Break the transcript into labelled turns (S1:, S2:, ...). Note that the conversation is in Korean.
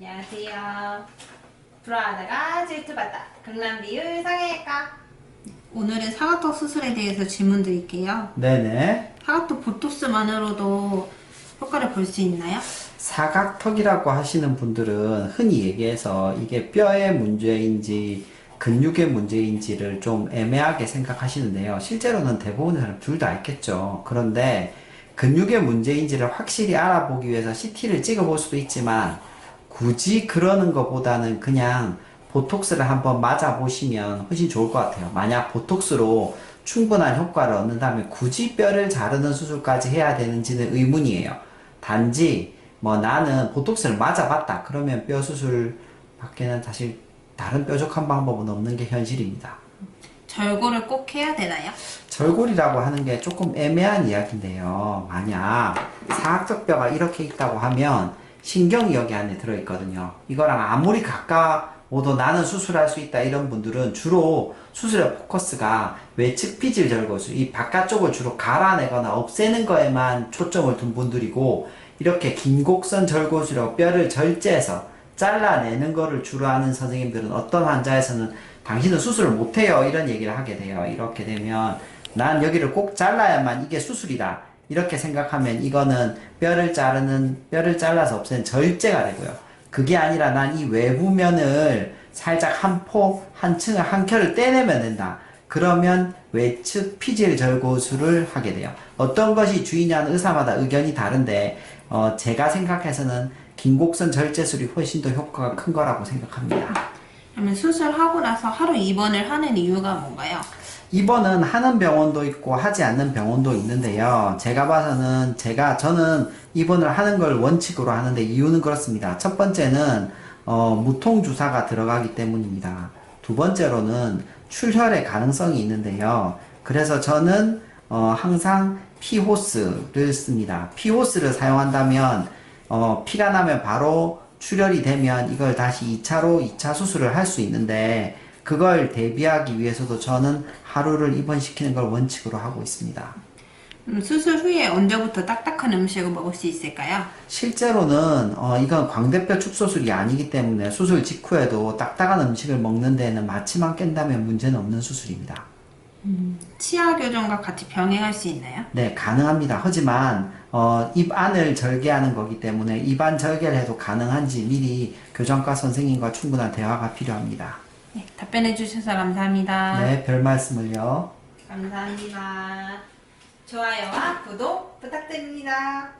S1: 안녕하세요. 불안하다가 질투받다. 강남 비율 상해할까?
S2: 오늘은 사각턱 수술에 대해서 질문 드릴게요.
S3: 네네.
S2: 사각턱 보톡스만으로도 효과를 볼 수 있나요?
S3: 사각턱이라고 하시는 분들은 흔히 얘기해서 이게 뼈의 문제인지 근육의 문제인지를 좀 애매하게 생각하시는데요. 실제로는 대부분의 사람 둘 다 있겠죠. 그런데 근육의 문제인지를 확실히 알아보기 위해서 CT를 찍어볼 수도 있지만 굳이 그러는 것보다는 그냥 보톡스를 한번 맞아보시면 훨씬 좋을 것 같아요. 만약 보톡스로 충분한 효과를 얻는다면 굳이 뼈를 자르는 수술까지 해야 되는지는 의문이에요. 단지 뭐 나는 보톡스를 맞아봤다. 그러면 뼈 수술 밖에는 사실 다른 뾰족한 방법은 없는 게 현실입니다.
S2: 절골을 꼭 해야 되나요?
S3: 절골이라고 하는 게 조금 애매한 이야기인데요. 만약 사각적 뼈가 이렇게 있다고 하면 신경이 여기 안에 들어있거든요. 이거랑 아무리 가까워도 나는 수술할 수 있다 이런 분들은 주로 수술의 포커스가 외측 피질 절골술, 이 바깥쪽을 주로 갈아내거나 없애는 거에만 초점을 둔 분들이고 이렇게 긴 곡선 절골술이라고 뼈를 절제해서 잘라내는 거를 주로 하는 선생님들은 어떤 환자에서는 당신은 수술을 못해요 이런 얘기를 하게 돼요 이렇게 되면 난 여기를 꼭 잘라야만 이게 수술이다 이렇게 생각하면 이거는 뼈를 자르는 뼈를 잘라서 없애는 절제가 되고요 그게 아니라 난 이 외부면을 살짝 한 포, 한 층을 한 켜를 떼내면 된다 그러면 외측 피질 절고술을 하게 돼요 어떤 것이 주의냐는 의사마다 의견이 다른데 어, 제가 생각해서는 긴곡선 절제술이 훨씬 더 효과가 큰 거라고 생각합니다.
S2: 그러면 수술하고 나서 하루 입원을 하는 이유가 뭔가요?
S3: 입원은 하는 병원도 있고 하지 않는 병원도 있는데요. 제가 봐서는 제가 저는 입원을 하는 걸 원칙으로 하는데 이유는 그렇습니다. 첫 번째는 어, 무통 주사가 들어가기 때문입니다. 두 번째로는 출혈의 가능성이 있는데요. 그래서 저는 어, 항상 피호스를 씁니다. 피호스를 사용한다면 어, 피가 나면 바로 출혈이 되면 이걸 다시 2차로 2차 수술을 할 수 있는데 그걸 대비하기 위해서도 저는 하루를 입원시키는 걸 원칙으로 하고 있습니다.
S2: 음, 수술 후에 언제부터 딱딱한 음식을 먹을 수 있을까요?
S3: 실제로는 어, 이건 광대뼈 축소술이 아니기 때문에 수술 직후에도 딱딱한 음식을 먹는 데는 마취만 깬다면 문제는 없는 수술입니다.
S2: 치아 교정과 같이 병행할 수 있나요?
S3: 네, 가능합니다. 하지만 어, 입 안을 절개하는 거기 때문에 입안 절개를 해도 가능한지 미리 교정과 선생님과 충분한 대화가 필요합니다.
S2: 네, 답변해 주셔서 감사합니다.
S3: 네, 별 말씀을요.
S1: 감사합니다. 좋아요와 구독 부탁드립니다.